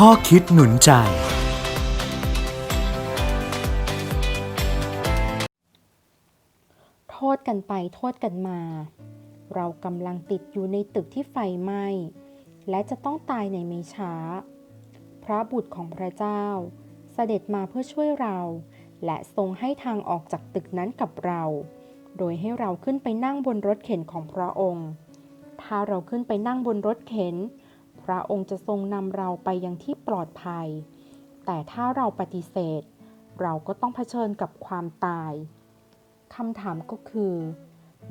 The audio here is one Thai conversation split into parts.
ข้อคิดหนุนใจ โทษกันไปโทษกันมา เรากำลังติดอยู่ในตึกที่ไฟไหม้ และจะต้องตายในไม่ช้า พระบุตรของพระเจ้า เสด็จมาเพื่อช่วยเรา และทรงให้ทางออกจากตึกนั้นกับเรา โดยให้เราขึ้นไปนั่งบนรถเข็นของพระองค์ ถ้าเราขึ้นไปนั่งบนรถเข็น พระองค์จะทรงนำเราไปยังที่ปลอดภัย แต่ถ้าเราปฏิเสธ เราก็ต้องเผชิญกับความตายคำถามก็คือ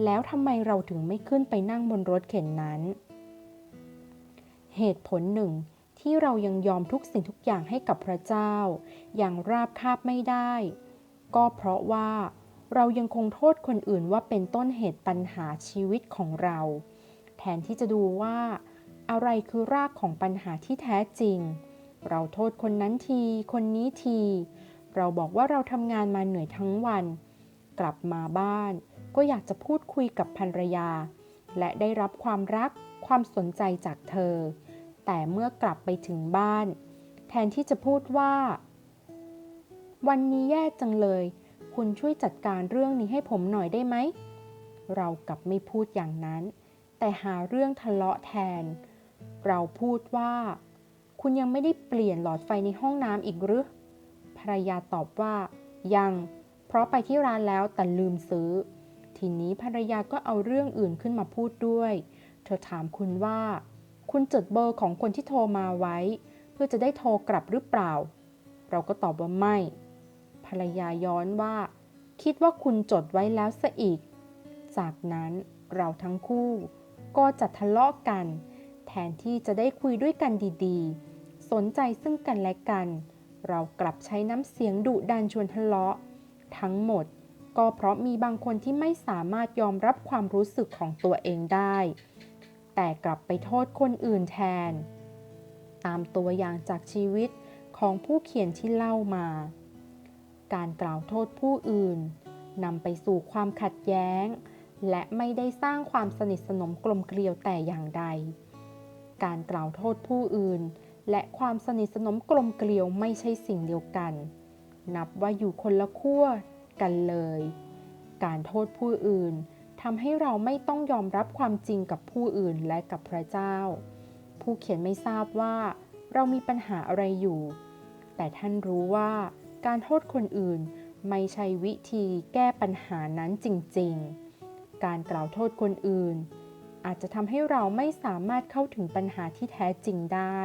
แล้วทำไมเราถึงไม่ขึ้นไปนั่งบนรถเข็นนั้น เหตุผลหนึ่งที่เรายังยอมทุกสิ่งทุกอย่างให้กับพระเจ้า อย่างราบคาบไม่ได้ ก็เพราะว่าเรายังคงโทษคนอื่นว่าเป็นต้นเหตุปัญหาชีวิตของเรา แทนที่จะดูว่า อะไรคือรากของปัญหาที่แท้จริง เราโทษคนนั้นที คนนี้ที เราบอกว่าเราทำงานมาเหนื่อยทั้งวัน กลับมาบ้าน ก็อยากจะพูดคุยกับภรรยา และได้รับความรักความสนใจจากเธอ แต่เมื่อกลับไปถึงบ้าน แทนที่จะพูดว่า วันนี้แย่จังเลย คุณช่วยจัดการเรื่องนี้ให้ผมหน่อยได้ไหม เรากลับไม่พูดอย่างนั้น แต่หาเรื่องทะเลาะแทน เราพูดว่า คุณยังไม่ได้เปลี่ยนหลอดไฟในห้องน้ำอีกหรือภรรยาตอบว่า ยัง เพราะไปที่ร้านแล้วแต่ลืมซื้อ ทีนี้ภรรยาก็เอาเรื่องอื่นขึ้นมาพูดด้วย เธอถามคุณว่า คุณจดเบอร์ของคนที่โทรมาไว้ เพื่อจะได้โทรกลับหรือเปล่า เราก็ตอบว่าไม่ ภรรยาย้อนว่า คิดว่าคุณจดไว้แล้วซะอีก จากนั้นเราทั้งคู่ก็จะทะเลาะกัน แทนที่จะได้คุยด้วยกันดีๆ สนใจซึ่งกันและกัน เรากลับใช้น้ำเสียงดุดันชวนทะเลาะ ทั้งหมดก็เพราะมีบางคนที่ไม่สามารถยอมรับความรู้สึกของตัวเองได้ แต่กลับไปโทษคนอื่นแทน ตามตัวอย่างจากชีวิตของผู้เขียนที่เล่ามา การกล่าวโทษผู้อื่นนำไปสู่ความขัดแย้ง และไม่ได้สร้างความสนิทสนมกลมเกลียวแต่อย่างใด การกล่าวโทษผู้อื่น และความสนิทสนมกลมเกลียวไม่ใช่สิ่งเดียวกัน นับว่าอยู่คนละขั้วกันเลย การโทษผู้อื่นทำให้เราไม่ต้องยอมรับความจริงกับผู้อื่นและกับพระเจ้า ผู้เขียนไม่ทราบว่า เรามีปัญหาอะไรอยู่ แต่ท่านรู้ว่า การโทษคนอื่นไม่ใช่วิธีแก้ปัญหานั้นจริง ๆ การกล่าวโทษคนอื่น อาจจะทำให้เราไม่สามารถเข้าถึงปัญหาที่แท้จริงได้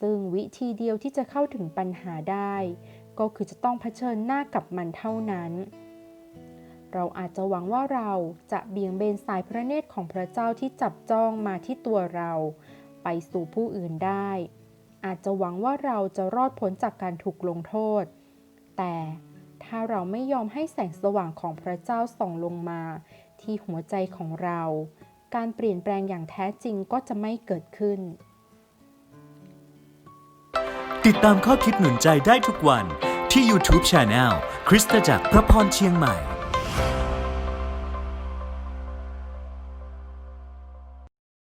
ซึ่งวิธีเดียวที่จะเข้าถึงปัญหาได้ ก็คือจะต้องเผชิญหน้ากับมันเท่านั้น เราอาจจะหวังว่าเราจะเบี่ยงเบนสายพระเนตรของพระเจ้าที่จับจ้องมาที่ตัวเรา ไปสู่ผู้อื่นได้ อาจจะหวังว่าเราจะรอดพ้นจากการถูกลงโทษ แต่ถ้าเราไม่ยอมให้แสงสว่างของพระเจ้าส่องลงมาที่หัวใจของเรา การเปลี่ยนแปลงอย่างแท้จริงก็จะไม่เกิดขึ้น ติดตามข้อคิดหนุนใจได้ทุกวันที่ YouTube Channel คริสตจักรพระพรเชียงใหม่